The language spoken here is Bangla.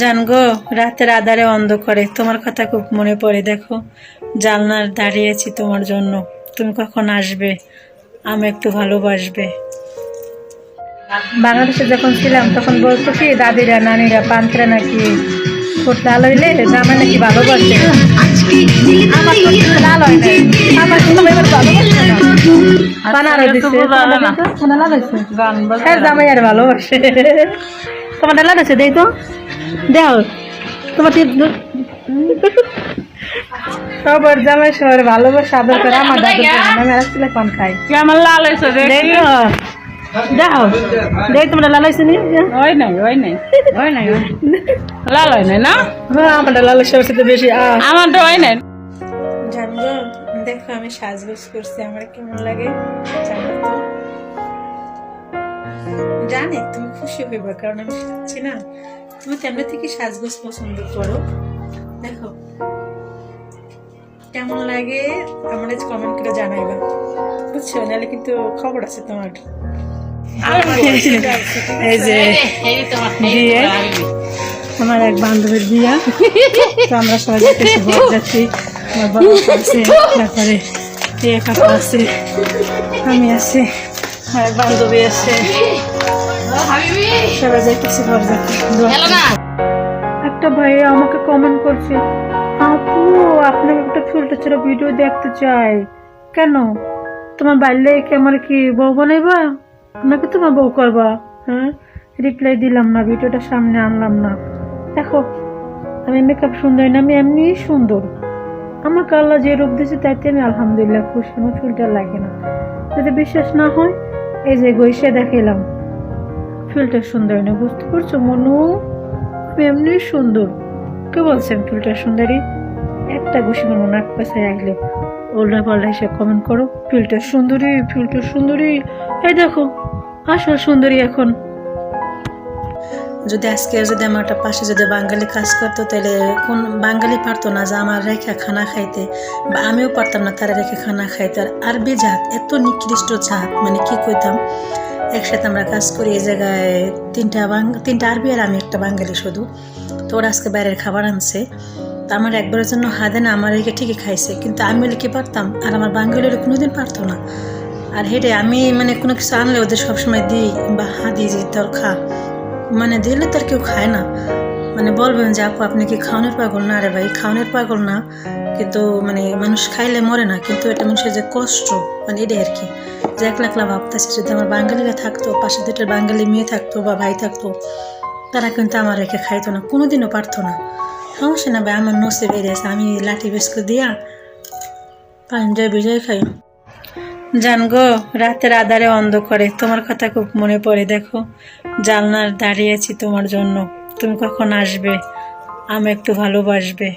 জান গো রাতের আধারে অন্ধকারে। তোমার কথা খুব মনে পড়ে দেখো। জানলার দাঁড়িয়েছি তোমার জন্য। তুমি কখন আসবে? আমি একটু ভালোবাসবে। বাংলাদেশে যখন ছিলাম তখন বলতো কি দাদিরা নানিরা পান্ত্রা নাকি আলো হইলে জামা নাকি ভালোবাসে। আমার লাল হয় আমার এবার ভালোবাসে না। বানারও দিছে তোমার লাল হয়েছে হ্যাঁ জামাই আর ভালোবাসে। তোমার লাল আছে দেই তো। দেও তোমার সবার জামাই সবার ভালোবাসা আদর করে আমার দাদু আমি আসলে পান খাই। কেমন লাল হয়েছে দেখি। তোমরা লাল হয়েছে নি? ওই নাই ওই নাই ওই নাই। লাল হয় নাই না? হ্যাঁ আমার লাল সরষে তো বেশি আমার তো ওই নাই। জানব দেখো আমি সাজগোজ করছি আমার কেমন লাগে? জানো তো। জানি তুমি খুশি হইবা কারণ আমি সাজছি না। তুমি তেমনি থেকে সাজগোজ পছন্দ করো। দেখো কেমন লাগে আমার কমেন্ট করে জানাইবা। বুঝছ? নাহলে কিন্তু খবর আছে তোমার। এই যে বিয়ে আমার এক বান্ধবীর বিয়া। তো আমরা সবাই যেতেছি বর যাচ্ছি আমার বড় আছে তারপরে আছে আমি আছি আমার এক বান্ধবী আছে। সবাই যাইতেছি বর একটা ভাই আমাকে কমেন্ট করছে আপু আপনাকে একটা ছোট ছোট ভিডিও দেখতে চাই। কেন? তোমার বাল্যে কি আমার কি বউ বানাইবা? নাকি তোমার বউ করবা? হ্যাঁ? রিপ্লাই দিলাম না ভিডিওটা সামনে আনলাম না। দেখো আমি মেকআপ সুন্দর না আমি এমনি সুন্দর। আমাকে আল্লাহ যে রূপ দিয়েছে তাইতে আমি আলহামদুলিল্লাহ খুশি আমার ফিল্টার লাগে না। যদি বিশ্বাস না হয় এই যে গৈসে দেখাইলাম। ফিল্টার সুন্দর না, বুঝতে পারছ? মনু এমনি সুন্দর। কে বলছেন ফিল্টার সুন্দরী? একটা ঘুষি মারবো নাক পেছায় আসলে উল্টা পাল্টা এসে কমেন্ট করো ফিল্টার সুন্দরী ফিল্টার সুন্দরী। এই দেখো, আসল সুন্দরী এখন। যদি আজকে যদি আমার একটা পাশে যদি বাঙালি কাজ করতো, তাহলে কোন বাঙালি পারতো না যে আমার রেখে খানা খাইতে? বা আমিও পারতাম না তারা রেখে খানা খাইতে। আর আরবি জাত, এত নিকৃষ্ট জাত মানে কি কইতাম? একসাথে আমরা কাজ করি, এই জায়গায় তিনটা বাং, তিনটা আরবি আর আমি একটা বাঙালি শুধু। তো ওরা আজকে বাইরের খাবার আনছে। তো আমার একবারের জন্য হাদে না, আমার রেখে ঠিকই খাইছে। কিন্তু আমি হলে কি পারতাম? আর আমার বাঙালি হলে কোনোদিন পারতো না। আর হেঁটে আমি মানে কোনো কিছু আনলে ওদের সবসময় দিই, বা হা দিই যে তোর খা। মানে দিলে তার কেউ খায় না। মানে বলবেন যে, আপু, আপনি কি খাওয়ানোর পাগল না? রে ভাই খাওয়ানোর পাগল না। কিন্তু মানে মানুষ খাইলে মরে না। কিন্তু এটা মানুষের যে কষ্ট মানে এটাই আর কি। যে একলা একলা ভাবতেছে, যদি আমার বাঙালিরা থাকতো পাশে দুটো বাঙালি মেয়ে থাকতো বা ভাই থাকতো, তারা কিন্তু আমার রেখে খাইতো না, কোনোদিনও পারতো না। সমস্যা না ভাই, আমার নসে বেরিয়েছে আমি লাঠি বিস্কুট দিয়া পাঞ্জয় বিজয় খাই। জান গো, রাতের আধারে অন্ধকারে, তোমার কথা খুব মনে পড়ে, দেখো, জানলার দাঁড়িয়েছি তোমার জন্য। তুমি কখন আসবে? আমি একটু ভালোবাসবে।